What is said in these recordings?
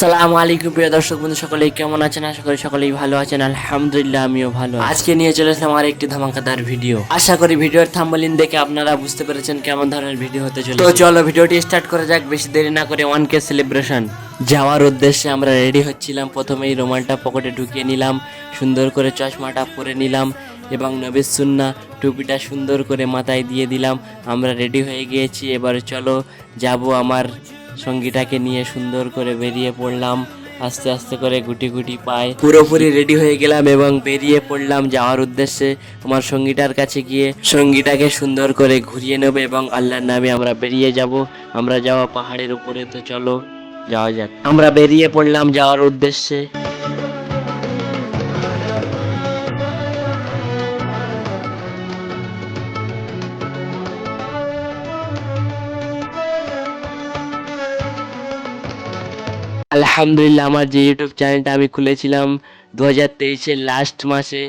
সালামু আলাইকুম প্রিয় দর্শক বন্ধু, সকলেই কেমন আছেন? আশা করি সকলেই ভালো আছেন। আলহামদুলিল্লাহ, আমিও ভালো আজকে নিয়ে চলে আসলাম আর একটি ধামাকাদার ভিডিও। আশা করি ভিডিওর থাম্বলিন দেখে আপনারা বুঝতে পেরেছেন কেমন ধরনের ভিডিও হতে চলেছে। তো চলো ভিডিওটি স্টার্ট করা যাক, বেশি দেরি না করে ওয়ান কে সেলিব্রেশন যাওয়ার উদ্দেশ্যে আমরা রেডি হচ্ছিলাম। প্রথমেই রুমালটা পকেটে ঢুকিয়ে নিলাম, সুন্দর করে চশমাটা পরে নিলাম এবং নবিস সুন্না টুপিটা সুন্দর করে মাথায় দিয়ে দিলাম। আমরা রেডি হয়ে গিয়েছি। এবার চলো, যাব আমার সঙ্গীটাকে নিয়ে সুন্দর করে বেরিয়ে পড়লাম, আস্তে আস্তে করে গুটি গুটি পায়। পুরোপুরি রেডি হয়ে গেলাম এবং বেরিয়ে পড়লাম যাওয়ার উদ্দেশ্যে আমার সঙ্গীটার কাছে গিয়ে। সঙ্গীটাকে সুন্দর করে ঘুরিয়ে নেবে এবং আল্লাহর নামে আমরা বেরিয়ে যাব। আমরা যাওয়া পাহাড়ের উপরে তো চলো, যাওয়া যাক। আমরা বেরিয়ে পড়লাম যাওয়ার উদ্দেশ্যে। আলহামদুলিল্লাহ, আমার যে ইউটিউব চ্যানেলটা আমি খুলেছিলাম দু হাজার তেইশের লাস্ট মাসে,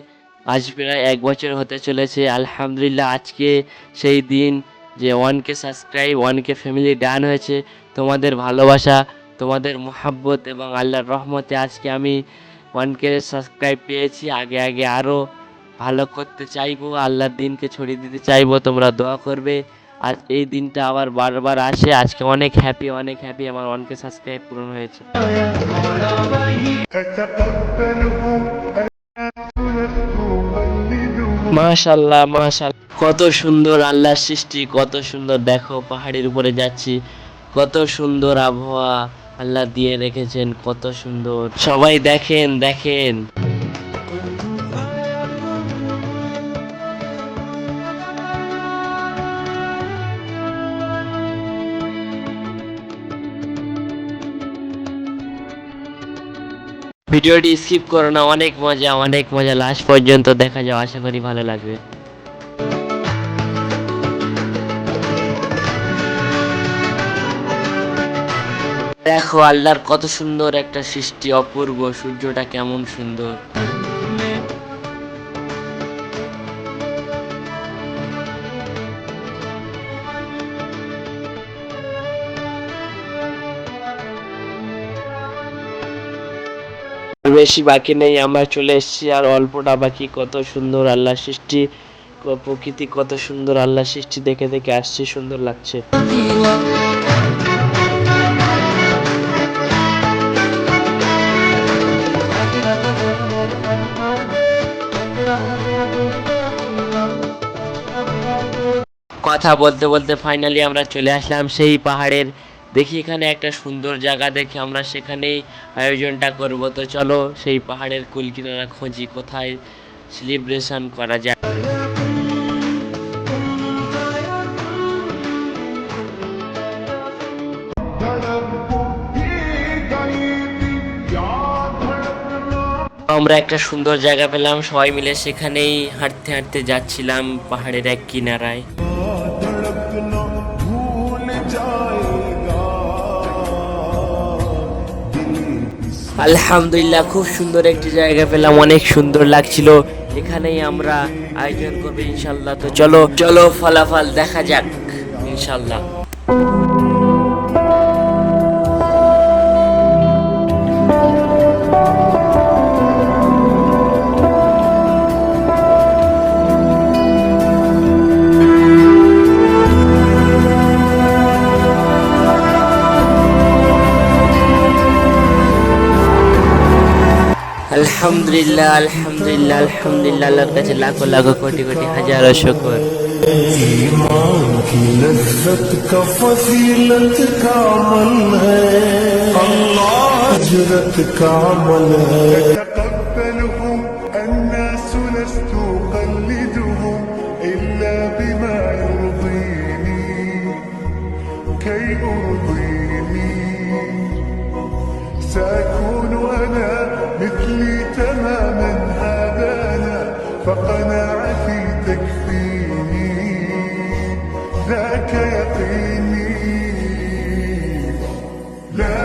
আজ প্রায় এক বছর হতে চলেছে। আলহামদুলিল্লাহ, আজকে সেই দিন যে one K subscribe one K family done হয়েছে। তোমাদের ভালোবাসা, তোমাদের মোহাব্বত এবং আল্লাহর রহমতে আজকে আমি ওয়ান কে সাবস্ক্রাইব পেয়েছি। আগে আগে আরও ভালো করতে চাইব, আল্লাহর দিনকে ছড়িয়ে দিতে চাইব, তোমরা দোয়া করবে। আর এই দিনটা আবার বারবার আসে। আজকে অনেক হ্যাপি অনেক হ্যাপি আমার ওয়ানকে সাবস্ক্রাইব পূরণ হয়েছে। মাশাল্লাহ মাশাল্লাহ কত সুন্দর আল্লাহর সৃষ্টি, কত সুন্দর। দেখো, পাহাড়ের উপরে যাচ্ছি। কত সুন্দর আবহাওয়া আল্লাহ দিয়ে রেখেছেন, কত সুন্দর। সবাই দেখেন দেখেন। ভিডিওটি স্কিপ করো না, অনেক মজা অনেক মজা। লাস্ট পর্যন্ত দেখা যাও, আশা করি ভালো লাগবে। দেখো, আল্লাহর কত সুন্দর একটা সৃষ্টি, অপূর্ব। সূর্যটা কেমন সুন্দর। বেশি বাকি নেই, আমরা চলে এসেছি আর অল্পটা বাকি। কত সুন্দর আল্লাহ সৃষ্টি প্রকৃতি কত সুন্দর আল্লাহ সৃষ্টি দেখে দেখে আসছে, সুন্দর লাগছে। কথা বলতে বলতে ফাইনালি আমরা চলে আসলাম সেই পাহাড়ের দেখি এখানে একটা সুন্দর জায়গা দেখে আমরা সেখানেই আয়োজনটা করব। তো চলো সেই পাহাড়ের কুল কিনারা খুঁজি, কোথায় সেলিব্রেশন করা যায়। আমরা একটা সুন্দর জায়গা পেলাম, সবাই মিলে সেখানেই হাঁটতে হাঁটতে যাচ্ছিলাম পাহাড়ের এক কিনারায়। আলহামদুলিল্লাহ, খুব সুন্দর একটি জায়গা পেলাম, অনেক সুন্দর লাগছিল। এখানেই আমরা আয়োজন করব ইনশাল্লাহ। তো চলো চলো ফলাফল দেখা যাক ইনশাল্লাহ। আলহামদুলিল্লাহ আলহামদুলিল্লাহ আলহামদুলিল্লাহ আল্লাহর কাছে লাখো লাখো কোটি কোটি হাজারো শুকর ईमान की लज्जत का फजीलत का अमल है अल्लाह हजरत का अमल है ذاك يقيني لا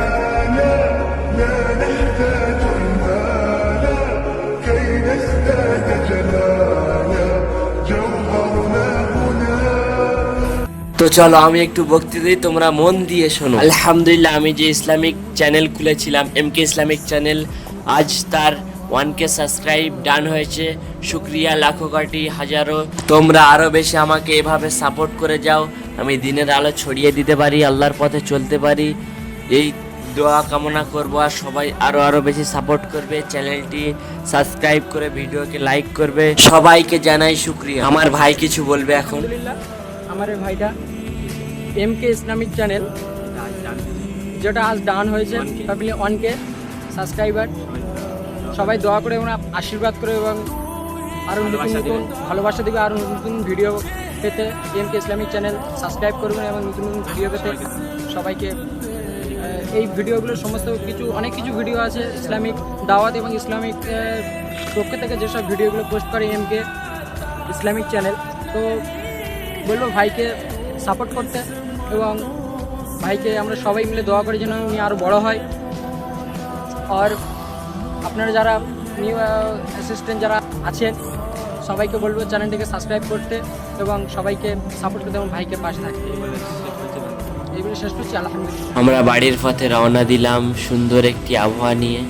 لا لا نحتاج المال كي نزداد جلالا جوهرنا هنا তো তো চলো আমি একটু বক্তৃতা দিই তোমরা মন দিয়ে শোনো আলহামদুলিল্লাহ আমি যে ইসলামিক চ্যানেল খুলেছিলাম এম কে ইসলামিক চ্যানেল আজ তার ওয়ান কে সাবস্ক্রাইব ডান হয়েছে। শুক্রিয়া লাখো কোটি হাজারো। তোমরা আরও বেশি আমাকে এভাবে সাপোর্ট করে যাও। আমি দিনের আলো ছড়িয়ে দিতে পারি আল্লাহর পথে চলতে পারি। এই দোয়া কামনা করব আর সবাই আরও আরও বেশি সাপোর্ট করবে। চ্যানেলটি সাবস্ক্রাইব করে ভিডিওকে লাইক করবে। সবাইকে জানাই শুক্রিয়া। আমার ভাই কিছু বলবে এখন। আমার ভাইটা এম কে ইসলামিক চ্যানেল যেটা আজ ডান হয়েছে। ওয়ান কে সাবস্ক্রাইবার সবাই দোয়া করে এবং আশীর্বাদ করে এবং আরও নতুন নতুন ভালোবাসা দিবে আরও নতুন নতুন ভিডিও পেতে M K Islamic channel subscribe করবেন এবং নতুন নতুন ভিডিও পেতে সবাইকে এই ভিডিওগুলো সমস্ত কিছু অনেক কিছু ভিডিও আছে ইসলামিক দাওয়াত এবং ইসলামিক পক্ষ থেকে যেসব ভিডিওগুলো পোস্ট করে এম কে ইসলামিক চ্যানেল তো বলব ভাইকে সাপোর্ট করতে এবং ভাইকে আমরা সবাই মিলে দোয়া করি যেন উনি আরও বড় হয়। আর আপনারা যারা নিউ অ্যাসিস্ট্যান্ট যারা আছেন, সবাইকে বলব চ্যানেলটিকে সাবস্ক্রাইব করতে এবং সবাইকে সাপোর্ট করতে এবং ভাইকে পাশে থাকতে। এইগুলো শেষ করছি, আলহামদুলিল্লাহ। আমরা বাড়ির পথে রওনা দিলাম সুন্দর একটি আবহাওয়া নিয়ে।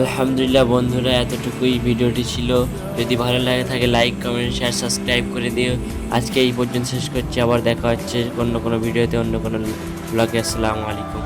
আলহামদুলিল্লাহ বন্ধুরা, এতটুকুই ভিডিওটি ছিল। যদি ভালো লাগে থাকে লাইক কমেন্ট শেয়ার সাবস্ক্রাইব করে দিও। আজকে এই পর্যন্ত শেষ করছি। আবার দেখা হচ্ছে অন্য কোনো ভিডিওতে, অন্য কোনো ব্লগে আসসালামু আলাইকুম।